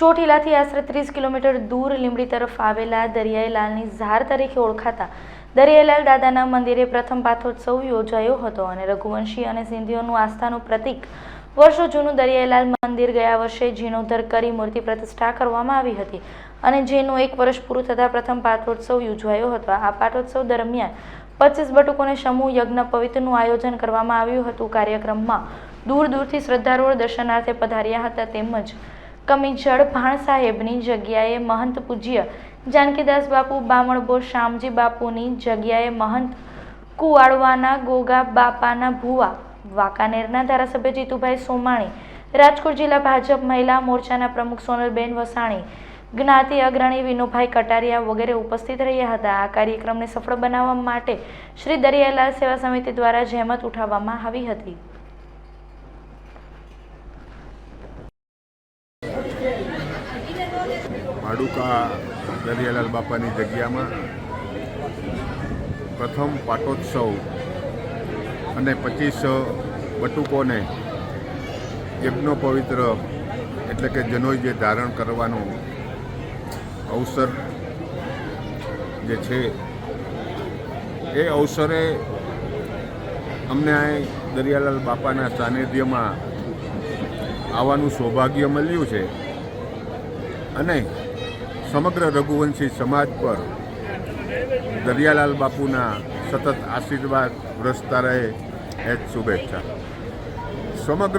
ચોટીલાથી આશરે ત્રીસ કિલોમીટર દૂર લીંબડી તરફ આવેલા દરિયાઈ ઝાર તરીકે ઓળખાતા દરિયાઈલાલ દાદાના મંદિરે પ્રથમ પાથોત્સવ યોજાયો હતો અને રઘુવંશી અને સિંધીઓનું આસ્થાનું પ્રતીક વર્ષો જૂનું દરિયાઈલાલ મંદિર ગયા વર્ષે જીર્ણોદ્ધાર કરી મૂર્તિ પ્રતિષ્ઠા કરવામાં આવી હતી અને જેનું એક વર્ષ પૂરું થતાં પ્રથમ પાઠોત્સવ યોજાયો હતો. આ પાઠોત્સવ દરમિયાન પચીસ બટુકોને સમૂહ યજ્ઞ પવિત્રનું આયોજન કરવામાં આવ્યું હતું. કાર્યક્રમમાં દૂર દૂરથી શ્રદ્ધાળુઓ દર્શનાર્થે પધાર્યા હતા તેમજ કમીજળ ભાણ સાહેબની જગ્યાએ મહંત પૂજ્ય. જાનકીદાસ બાપુ બામણબો શ્યામજી બાપુની જગ્યાએ મહંત કુવાડવાના ગોગા બાપાના ભુવા. વાંકાનેરના ધારાસભ્ય જીતુભાઈ સોમાણી, રાજકોટ જિલ્લા ભાજપ મહિલા મોરચાના પ્રમુખ સોનલબેન વસાણી, જ્ઞાતિ અગ્રણી વિનુભાઈ કટારિયા વગેરે ઉપસ્થિત રહ્યા હતા. આ કાર્યક્રમને સફળ બનાવવા માટે શ્રી દરિયાલાલ સેવા સમિતિ દ્વારા જહેમત ઉઠાવવામાં આવી હતી. ભાડુકા દરિયાલાલ બાપાની જગ્યામાં પ્રથમ પાટોત્સવ અને પચીસ બટુકોને યજ્ઞો પવિત્ર એટલે કે જનોઈ જે ધારણ કરવાનો અવસર જે છે, એ અવસરે અમને દરિયાલાલ બાપાના સાનિધ્યમાં આવવાનું સૌભાગ્ય મળ્યું છે. અને સમગ્ર રઘુવંશી સમાજ પર દરિયાલાલ બાપુના સતત આશીર્વાદ વરસતા રહે એ જ શુભેચ્છા. સમગ્ર